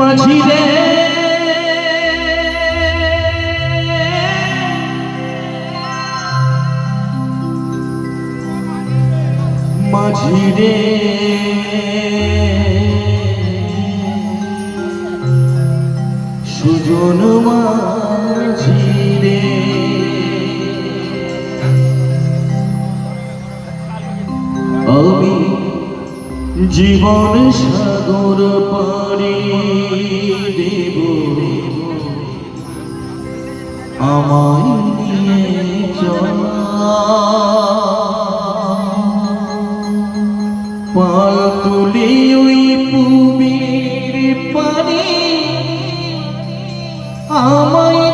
মাঝি রে মাঝি রে সুজন মাঝি রে আমি জীবন সা সাগর পারি দেব। আমায় নিয়ে পাল তুলি ওই ভূমির পানি। আমায়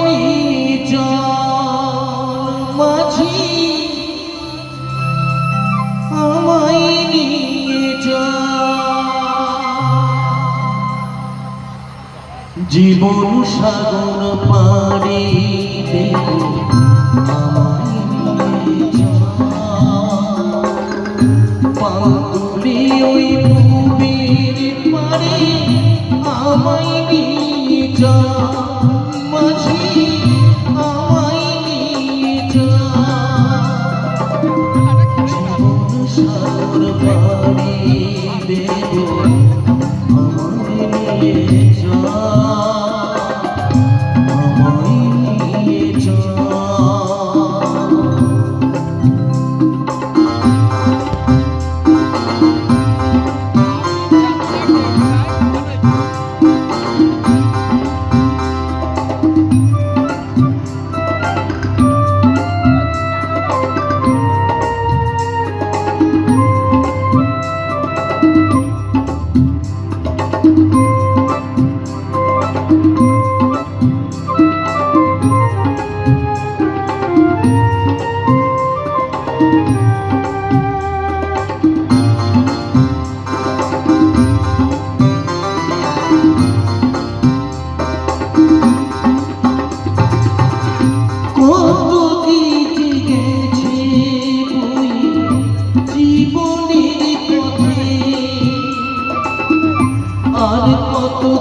জীবন সাগর পাড়ি দেব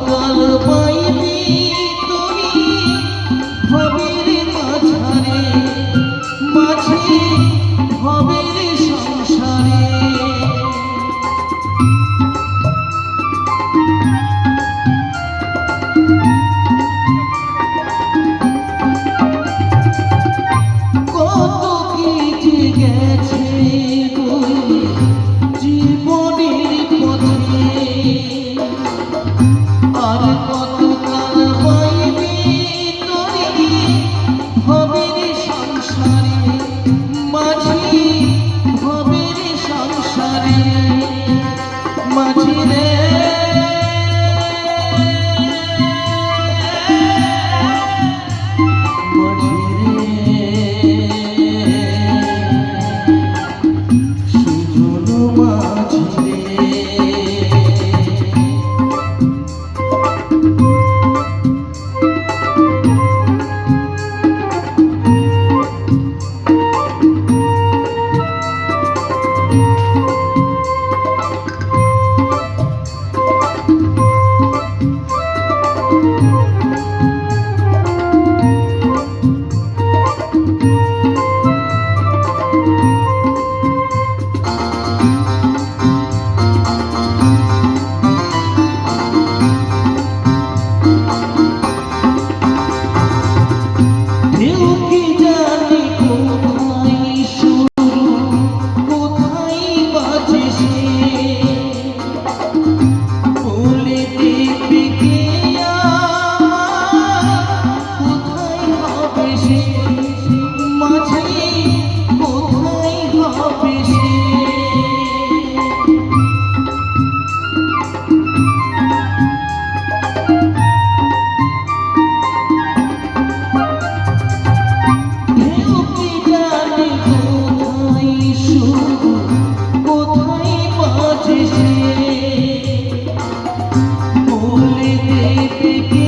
কল্পনা Thank you.